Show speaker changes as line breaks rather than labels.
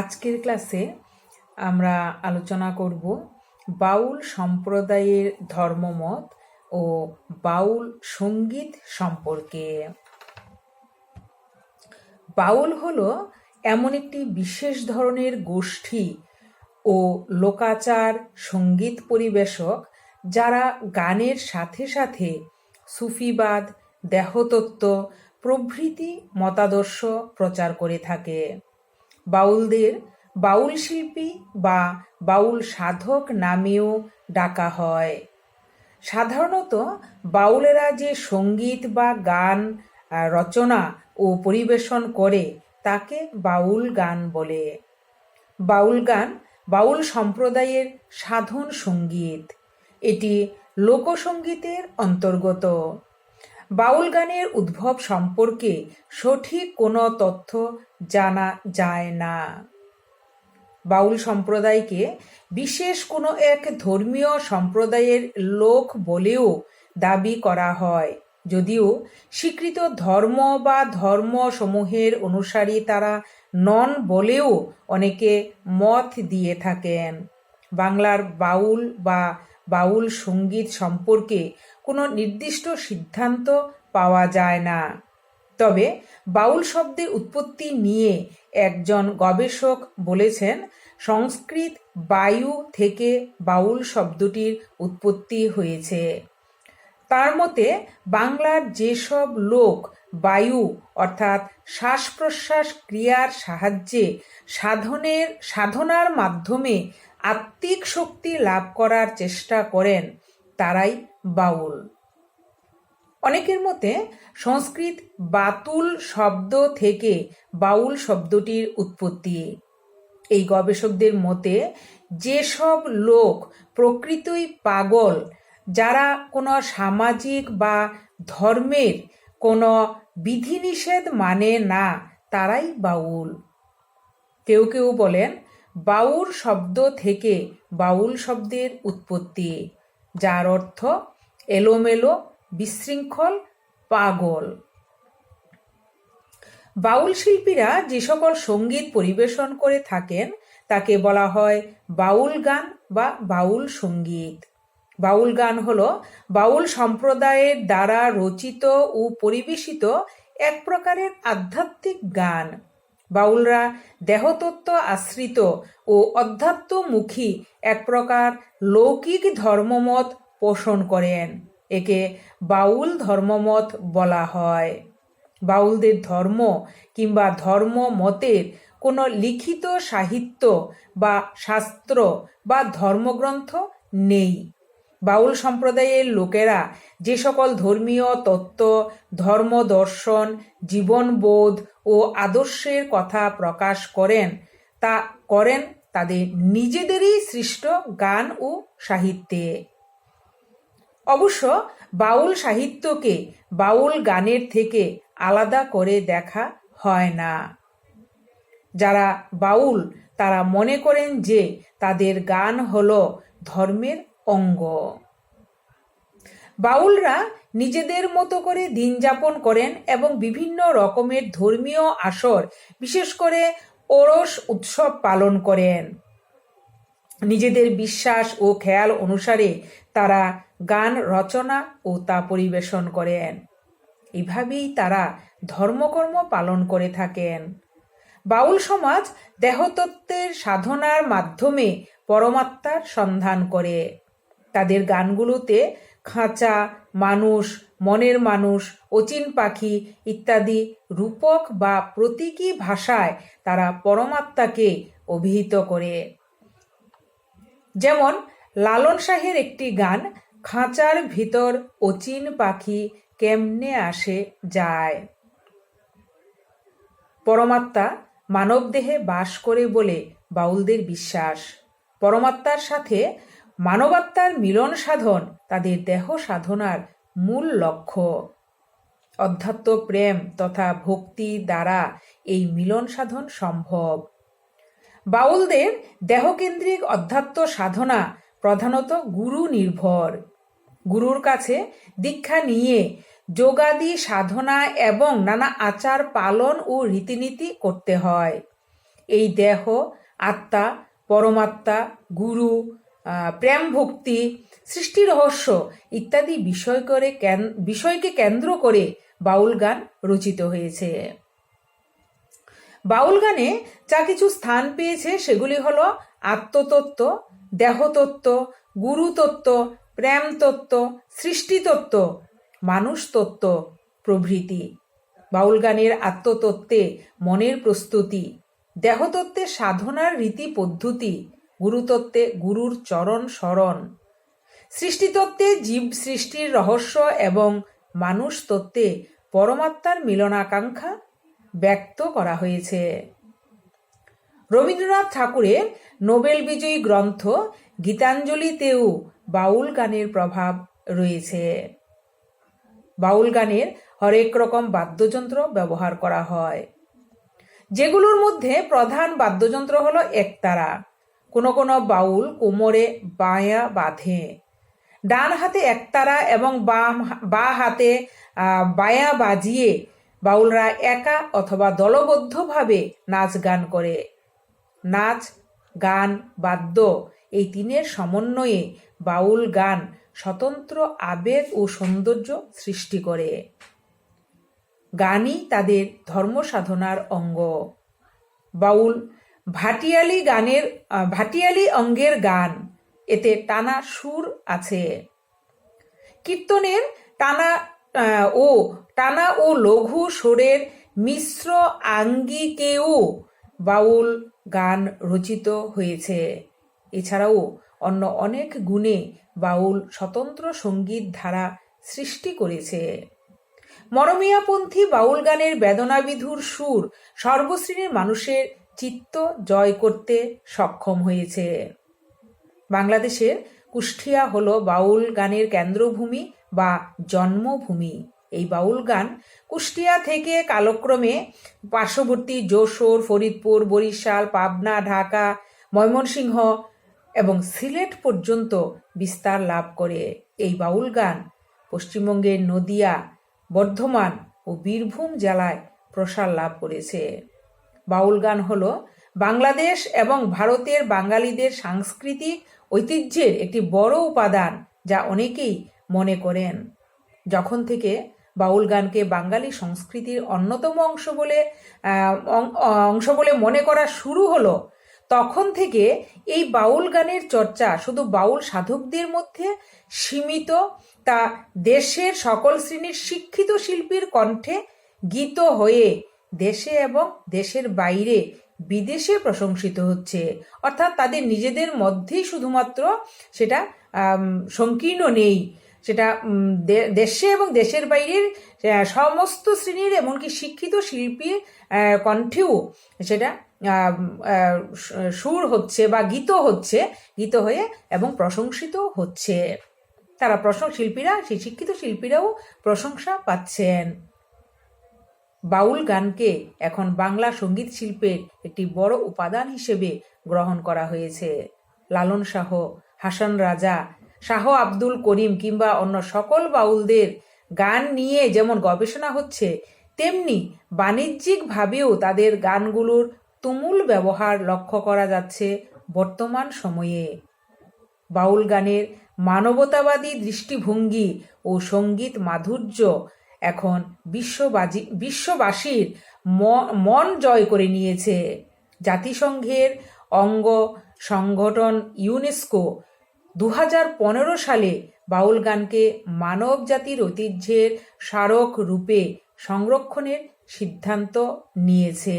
আজকের ক্লাসে আমরা আলোচনা করব বাউল সম্প্রদায়ের ধর্মমত ও বাউল সংগীত সম্পর্কে। বাউল হলো এমন একটি বিশেষ ধরনের গোষ্ঠী ও লোকাচার সংগীত পরিবেশক যারা গানের সাথে সাথে সুফিবাদ, দেহতত্ত্ব, প্রভৃতি মতাদর্শ প্রচার করে থাকে। বাউলদের বাউল শিল্পী বা বাউল সাধক নামেও ডাকা হয়। সাধারণত বাউলেরা যে সংগীত বা গান রচনা ও পরিবেশন করে, তাকে বাউল গান বলে। বাউল গান বাউল সম্প্রদায়ের সাধন সংগীত। এটি লোকসঙ্গীতের অন্তর্গত। বাউল গানের উদ্ভব সম্পর্কে সঠিক কোনো তথ্য জানা যায় না। বাউল সম্প্রদায়কে বিশেষ কোনো এক ধর্মীয় সম্প্রদায়ের লোক বলেও দাবি করা হয়, যদিও স্বীকৃত ধর্ম বা ধর্মসমূহের অনুসারী তারা নন বলেও অনেকে মত দিয়ে থাকেন। বাংলার বাউল বা বাউল সংগীত সম্পর্কে কোনো নির্দিষ্ট সিদ্ধান্ত পাওয়া যায় না। তবে বাউল শব্দের উৎপত্তি নিয়ে একজন গবেষক বলেছেন, সংস্কৃত বায়ু থেকে বাউল শব্দটির উৎপত্তি হয়েছে। তার মতে, বাংলার যেসব লোক বায়ু অর্থাৎ শ্বাস প্রশ্বাস ক্রিয়ার সাহায্যে সাধনের, সাধনার মাধ্যমে আত্মিক শক্তি লাভ করার চেষ্টা করেন, তারাই বাউল। অনেকের মতে, সংস্কৃত বাতুল শব্দ থেকে বাউল শব্দটির উৎপত্তি। এই গবেষকদের মতে, যেসব লোক প্রকৃতই পাগল যারা কোনো সামাজিক বা ধর্মের কোনো বিধিনিষেধ মানে না, তারাই বাউল। কেউ কেউ বলেন বাউল শব্দ থেকে বাউল শব্দের উৎপত্তি, যার অর্থ এলোমেলো, বিশৃঙ্খল, পাগল। বাউল শিল্পীরা যে সকল সংগীত পরিবেশন করে থাকেন, তাকে বলা হয় বাউল গান বা বাউল সংগীত। বাউল গান হলো বাউল সম্প্রদায়ের দ্বারা রচিত ও পরিবেশিত এক প্রকারের আধ্যাত্মিক গান। বাউলরা দেহতত্ত্ব আশ্রিত ও অধ্যাত্মমুখী এক প্রকার লৌকিক ধর্মমত পোষণ করেন। একে বাউল ধর্মমত বলা হয়। বাউলদের ধর্ম কিংবা ধর্ম মতের কোনো লিখিত সাহিত্য বা শাস্ত্র বা ধর্মগ্রন্থ নেই। বাউল সম্প্রদায়ের লোকেরা যে সকল ধর্মীয় তত্ত্ব, ধর্ম দর্শন জীবনবোধ ও আদর্শের কথা প্রকাশ করেন, তা করেন তাদের নিজেদেরই সৃষ্ট গান ও সাহিত্যে। অবশ্য বাউল সাহিত্যকে বাউল গানের থেকে আলাদা করে দেখা হয় না। যারা বাউল, তারা মনে করেন যে তাদের গান হল ধর্মের অঙ্গ। বাউলরা নিজেদের মতো করে দিন যাপন করেন এবং বিভিন্ন রকমের ধর্মীয় আসর, বিশেষ করে ওরস উৎসব পালন করেন। নিজেদের বিশ্বাস ও খেয়াল অনুসারে তারা গান, রচনা ও তা পরিবেশন করেন। এভাবেই তারা ধর্মকর্ম পালন করে থাকেন। বাউল সমাজ দেহতত্ত্বের সাধনার মাধ্যমে পরমাত্মার সন্ধান করে। তাদের গানগুলোতে খাঁচা, মানুষ, মনের মানুষ, অচিন পাখি ইত্যাদি রূপক বা প্রতীকী ভাষায় তারা পরমাত্মাকে অভিহিত করে। যেমন, লালন শাহের একটি গান, খাঁচার ভিতর অচিন পাখি কেমনে আসে যায়? পরমাত্মা মানবদেহে বাস করে বলে বাউলদের বিশ্বাস। পরমাত্মার সাথে মানবাত্মার মিলন সাধন তাদের দেহ সাধনার মূল লক্ষ্য। অধ্যাত্ম প্রেম তথা ভক্তি দ্বারা এই মিলন সাধন সম্ভব। বাউলদের দেহকেন্দ্রিক অধ্যাত্ম সাধনা প্রধানত গুরু নির্ভর। গুরুর কাছে দীক্ষা নিয়ে যোগাদি সাধনা এবং নানা আচার পালন ও রীতিনীতি করতে হয়। এই দেহ আত্মা, পরমাত্মা, গুরু প্রেম ভক্তি, সৃষ্টি রহস্য ইত্যাদি বিষয় করে বিষয়কে কেন্দ্র করে বাউল গান রচিত হয়েছে। বাউল গানে যা কিছু স্থান পেয়েছে সেগুলি হলো আত্মতত্ত্ব, দেহতত্ত্ব, গুরুতত্ত্ব প্রেম তত্ত্ব সৃষ্টিতত্ত্ব মানুষ তত্ত্ব প্রভৃতি। বাউল গানের আত্মতত্ত্বে মনের প্রস্তুতি, দেহতত্ত্বে সাধনার রীতি পদ্ধতি গুরুতত্ত্বে গুরুর চরণ স্মরণ সৃষ্টিতত্ত্বে জীব সৃষ্টির রহস্য এবং মানুষ তত্ত্বে পরমাত্মার মিলনাকাঙ্ক্ষা ব্যক্ত করা হয়েছে। রবীন্দ্রনাথ ঠাকুরের নোবেল বিজয়ী গ্রন্থ গীতাঞ্জলিতেও বাউল গানের প্রভাব রয়েছে। বাউল গানের হরেক রকম বাদ্যযন্ত্র ব্যবহার করা হয়। যেগুলোর মধ্যে প্রধান বাদ্যযন্ত্র হলো একতারা। কোনো কোনো বাউল কোমরে বায়া বাঁধে। ডান হাতে একতারা এবং বাম বা হাতে বায়া বাজিয়ে বাউলরা একা অথবা দলবদ্ধভাবে নাচ গান করে। নাচ, গান, বাদ্য এই তিনের সমন্বয়ে বাউল গান স্বতন্ত্র আবেগ ও সৌন্দর্য সৃষ্টি করে। গানই তাদের ধর্ম সাধনার অঙ্গ। বাউল ভাটিয়ালি গানের ভাটিয়ালি অঙ্গের গান। এতে টানা সুর আছে। কীর্তনের টানা ও টানা ও লঘু সুরের মিশ্র আঙ্গিকেও বাউল গান রচিত হয়েছে। এছাড়াও অন্য অনেক গুণে বাউল স্বতন্ত্র সংগীত ধারা সৃষ্টি করেছে। মরমিয়াপন্থী বাউল গানের বেদনাবিধুর সুর সর্বশ্রেণীর মানুষের চিত্ত জয় করতে সক্ষম হয়েছে। বাংলাদেশের কুষ্টিয়া হলো বাউল গানের কেন্দ্রভূমি বা জন্মভূমি। এই বাউল গান কুষ্টিয়া থেকে কালক্রমে পার্শ্ববর্তী যশোর, ফরিদপুর, বরিশাল, পাবনা, ঢাকা, ময়মনসিংহ এবং সিলেট পর্যন্ত বিস্তার লাভ করে। এই বাউল গান পশ্চিমবঙ্গের নদিয়া, বর্ধমান ও বীরভূম জেলায় প্রসার লাভ করেছে। বাউল গান হল বাংলাদেশ এবং ভারতের বাঙালিদের সাংস্কৃতিক ঐতিহ্যের একটি বড় উপাদান যা অনেকেই মনে করেন। যখন থেকে বাউল গানকে বাঙালি সংস্কৃতির অন্যতম অংশ বলে অংশ বলে মনে করা শুরু হলো, তখন থেকে এই বাউল গানের চর্চা শুধু বাউল সাধকদের মধ্যে সীমিত, তা দেশের সকল শ্রেণির শিক্ষিত শিল্পীর কণ্ঠে গীত হয়ে দেশে এবং দেশের বাইরে বিদেশে প্রশংসিত হচ্ছে। অর্থাৎ তাদের নিজেদের মধ্যেই শুধুমাত্র সেটা সংকীর্ণ নেই। সেটা দেশে এবং দেশের বাইরের সমস্ত শ্রেণির এমনকি শিক্ষিত শিল্পীর কণ্ঠেও সেটা সুর হচ্ছে বা গীত হচ্ছে, গীত হয়ে এবং প্রশংসিত হচ্ছে। তারা প্রশং, শিল্পীরা, সেই শিক্ষিত শিল্পীরাও প্রশংসা পাচ্ছেন। বাউল গানকে এখন বাংলা সংগীত শিল্পের একটি বড় উপাদান হিসেবে গ্রহণ করা হয়েছে। লালন শাহ, হাসান রাজা, শাহ আব্দুল করিম কিংবা অন্য সকল বাউলদের গান নিয়ে যেমন গবেষণা হচ্ছে, তেমনি বাণিজ্যিকভাবেও তাদের গানগুলোর তুমুল ব্যবহার লক্ষ্য করা যাচ্ছে বর্তমান সময়ে। বাউল গানের মানবতাবাদী দৃষ্টিভঙ্গি ও সংগীত মাধুর্য এখন বিশ্ববাজি, বিশ্ববাসীর মন জয় করে নিয়েছে। জাতিসংঘের অঙ্গ সংগঠন ইউনেস্কো দু হাজার পনেরো সালে বাউল গানকে মানব জাতির ঐতিহ্যের স্মারক রূপে সংরক্ষণের সিদ্ধান্ত নিয়েছে।